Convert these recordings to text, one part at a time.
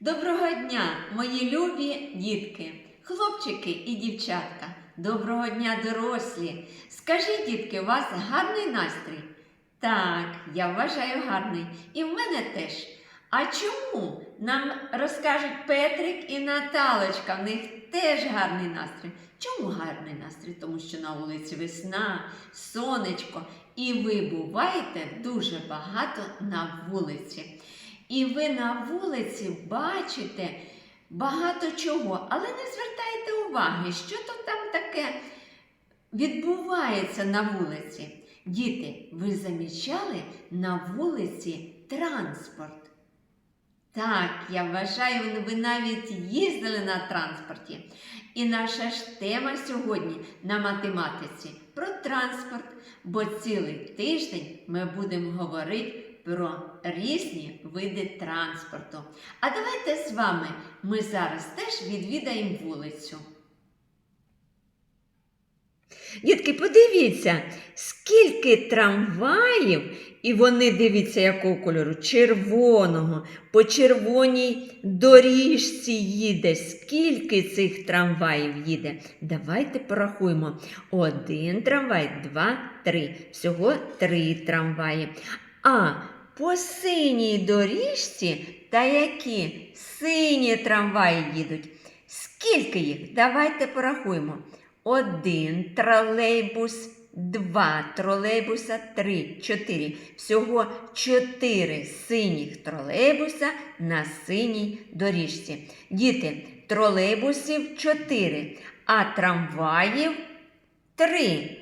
Доброго дня, мої любі дітки, хлопчики і дівчатка. Доброго дня, дорослі. Скажіть, дітки, у вас гарний настрій? Так, я вважаю гарний. І в мене теж. А чому? Нам розкажуть Петрик і Наталочка. В них теж гарний настрій. Чому гарний настрій? Тому що на вулиці весна, сонечко, і ви буваєте дуже багато на вулиці. І ви на вулиці бачите багато чого, але не звертайте уваги, що то там таке відбувається на вулиці. Діти, ви замічали на вулиці транспорт? Так, я вважаю, ви навіть їздили на транспорті. І наша ж тема сьогодні на математиці про транспорт, бо цілий тиждень ми будемо говорити про різні види транспорту. А давайте з вами ми зараз теж відвідаємо вулицю. Дітки, подивіться, скільки трамваїв, і вони дивіться, якого кольору? Червоного. По червоній доріжці їде. Скільки цих трамваїв їде? Давайте порахуємо. Один трамвай, два, три. Всього три трамваї. А по синій доріжці та які сині трамваї їдуть. Скільки їх? Давайте порахуємо. Один тролейбус, два тролейбуса, три, чотири. Всього чотири синіх тролейбуса на синій доріжці. Діти, тролейбусів чотири, а трамваїв три.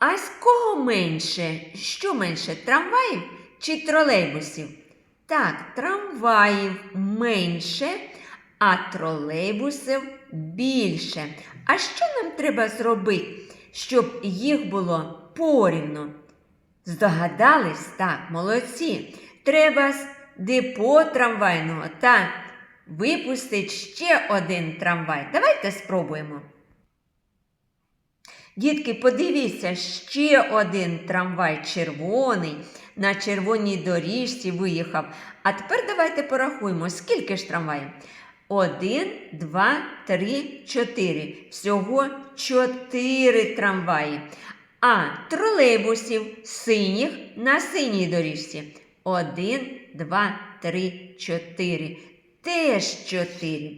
А з кого менше? Що менше? Трамваїв чи тролейбусів? Так, трамваїв менше, а тролейбусів більше. А що нам треба зробити, щоб їх було порівну? Здогадались? Так, молодці. Треба з депо трамвайного та випустити ще один трамвай. Давайте спробуємо. Дітки, подивіться, ще один трамвай червоний на червоній доріжці виїхав. А тепер давайте порахуємо, скільки ж трамваїв. Один, два, три, чотири. Всього чотири трамваї. А тролейбусів синіх на синій доріжці. Один, два, три, чотири. Теж чотири.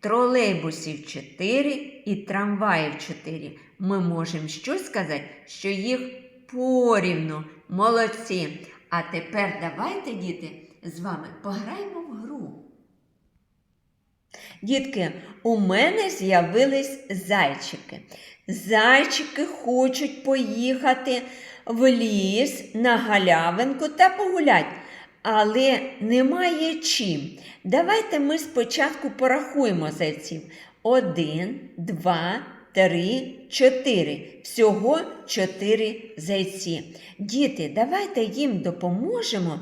Тролейбусів 4 і трамваїв 4. Ми можемо що сказати, що їх порівну. Молодці. А тепер давайте, діти, з вами пограємо в гру. Дітки, у мене з'явились зайчики. Зайчики хочуть поїхати в ліс на галявинку та погулять, але немає чим. Давайте ми спочатку порахуємо зайців. Один, два, три, чотири. Всього чотири зайці. Діти, давайте їм допоможемо.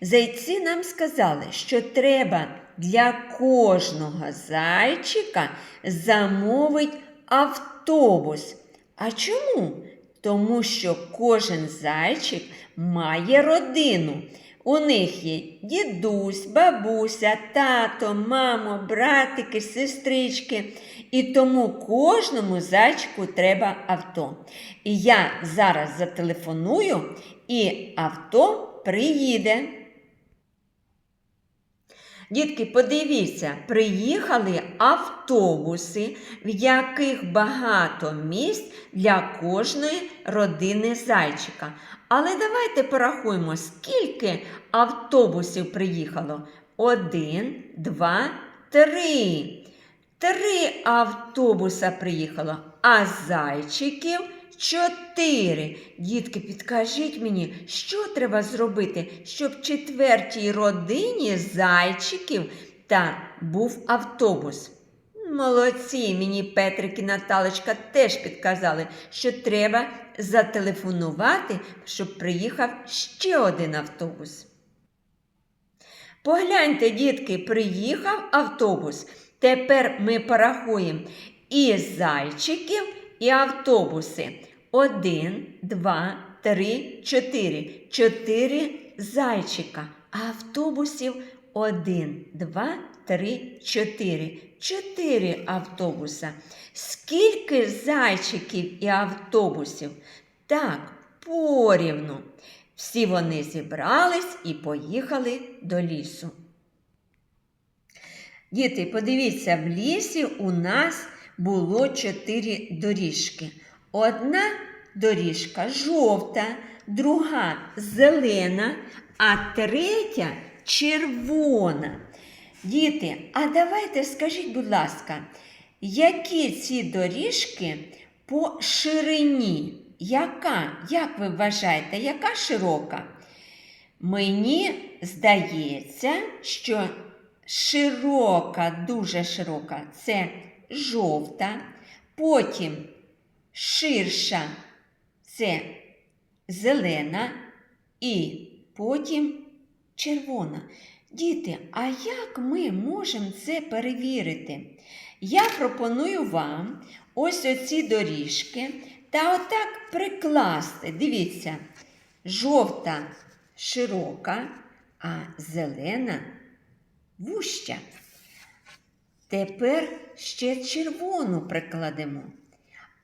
Зайці нам сказали, що треба для кожного зайчика замовити автобус. А чому? Тому що кожен зайчик має родину. У них є дідусь, бабуся, тато, мамо, братики, сестрички. І тому кожному зайчику треба авто. І я зараз зателефоную, і авто приїде. Дітки, подивіться, приїхали автобуси, в яких багато місць для кожної родини зайчика. Але давайте порахуємо, скільки автобусів приїхало. Один, два, три. Три автобуса приїхало, а зайчиків чотири. Дітки, підкажіть мені, що треба зробити, щоб четвертій родині зайчиків та був автобус. Молодці, мені Петрик і Наталочка теж підказали, що треба зателефонувати, щоб приїхав ще один автобус. Погляньте, дітки, приїхав автобус. Тепер ми порахуємо і зайчиків, і автобуси. Один, два, три, чотири. Чотири зайчика, автобусів Один, два, три, чотири. Чотири автобуса. Скільки зайчиків і автобусів? Так, порівну. Всі вони зібрались і поїхали до лісу. Діти, подивіться, в лісі у нас було чотири доріжки. Одна доріжка жовта, друга зелена, а третя червона. Діти, а давайте скажіть, будь ласка, які ці доріжки по ширині? Яка? Як ви вважаєте, яка широка? Мені здається, що широка, дуже широка це жовта, потім ширша це зелена і потім червона. Діти, а як ми можемо це перевірити? Я пропоную вам ось оці доріжки та отак прикласти. Дивіться, жовта широка, а зелена вуща. Тепер ще червону прикладемо,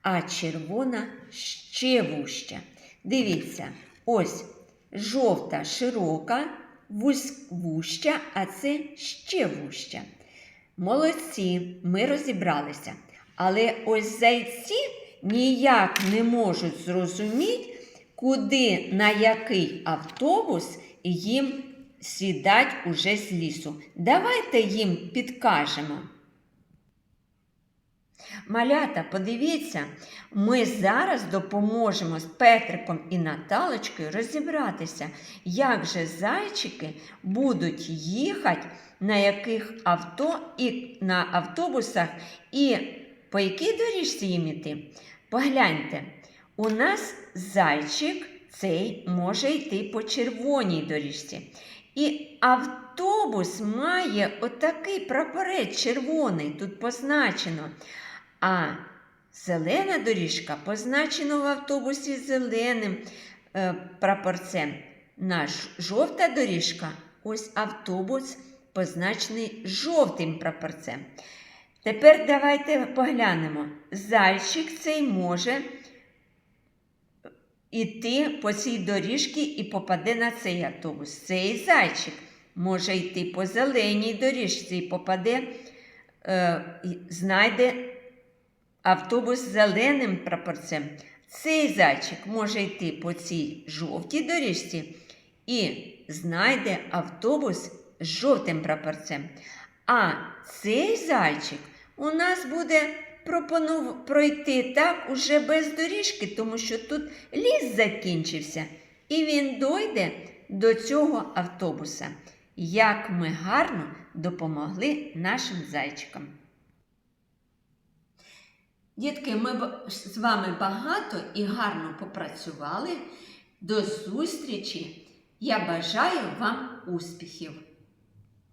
а червона ще вуща. Дивіться, ось жовта широка, вуща, а це ще вуща. Молодці, ми розібралися. Але ось зайці ніяк не можуть зрозуміти, куди на який автобус їм сідать уже з лісу. Давайте їм підкажемо. Малята, подивіться, ми зараз допоможемо з Петриком і Наталочкою розібратися, як же зайчики будуть їхати на яких авто і на автобусах, і по якій доріжці їм іти. Погляньте, у нас зайчик цей може йти по червоній доріжці. І автобус має отакий прапорець червоний, тут позначено. А зелена доріжка позначена в автобусі зеленим е, прапорцем. Наш жовта доріжка, ось автобус позначений жовтим прапорцем. Тепер давайте поглянемо. Зайчик цей може іти по цій доріжці і попаде на цей автобус. Цей зайчик може йти по зеленій доріжці і попаде, е, знайде автобус з зеленим прапорцем. Цей зайчик може йти по цій жовтій доріжці і знайде автобус з жовтим прапорцем. А цей зайчик у нас буде пропонув пройти так уже без доріжки, тому що тут ліс закінчився, і він дойде до цього автобуса. Як ми гарно допомогли нашим зайчикам. Дітки, ми з вами багато і гарно попрацювали. До зустрічі! Я бажаю вам успіхів!